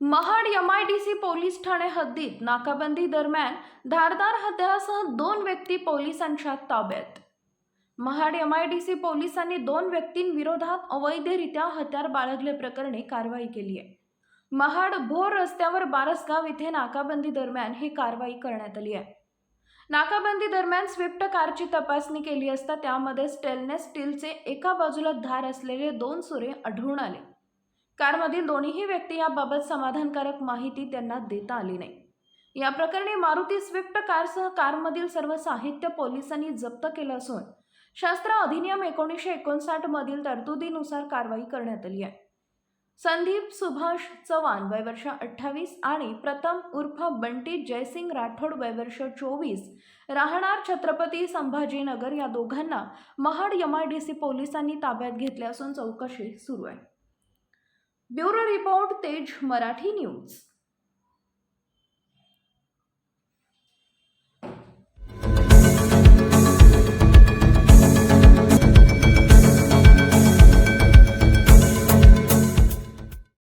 Mahad M I D C police Thane हद्दीत नाकाबंदी दरम्यान धारदार हत्यारासह दोन व्यक्ती पोलिसांच्या ताब्यात. Mahad M I D C पोलिसांनी दोन व्यक्तींविरोधात अवैधरित्या हत्यार बाळगले प्रकरणी कारवाई केली आहे. महाड भोर रस्त्यावर बारसगाव इथे नाकाबंदी दरम्यान ही कारवाई करण्यात आली आहे. नाकाबंदी दरम्यान स्विफ्ट कारची तपासणी केली असता त्यामध्ये स्टेनलेस स्टीलचे एका बाजूला धार असलेले दोन सुरे आढळून आले. कारमधील दोन्हीही व्यक्ती याबाबत समाधानकारक माहिती त्यांना देता आली नाही. या प्रकरणी मारुती स्विफ्ट कारसह कारमधील सर्व साहित्य पोलिसांनी जप्त केलं असून शास्त्र अधिनियम एकोणीसशे एकोणसाठमधील तरतुदीनुसार कारवाई करण्यात आली आहे. संदीप सुभाष चव्हाण वयवर्ष अठ्ठावीस आणि प्रथम उर्फ बंटी जयसिंग राठोड वयवर्ष चोवीस राहणार छत्रपती संभाजीनगर या दोघांना महाड यमा डी सी पोलिसांनी ताब्यात घेतले असून चौकशी सुरू आहे. ब्युरो रिपोर्ट तेज मराठी न्यूज.